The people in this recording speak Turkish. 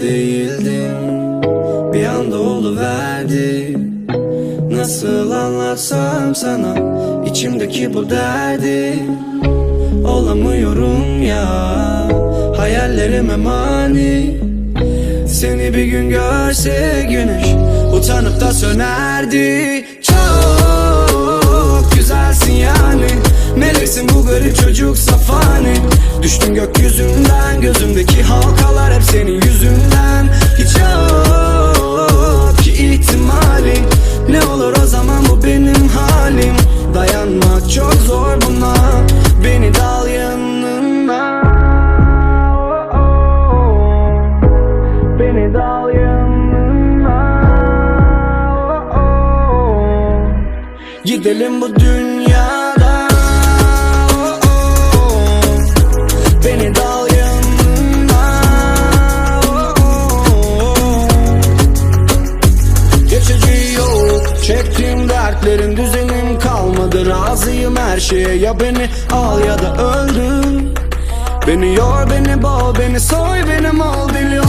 değildim. Bir anda oluverdi. Nasıl anlatsam sana içimdeki bu derdi. Olamıyorum ya Hayallerime mani. Seni bir gün görse güneş Utanıp da sönerdi. Çok güzelsin yani Meleksin bu garip çocuk safani Düştün gökyüzünden Gözümdeki Gidelim bu dünyadan Beni dal yanına. Geçici yok Çektiğim dertlerin düzenim kalmadı. Razıyım her şeye Ya beni al ya da öldür. Beni yor beni boğ beni soy benim ol deli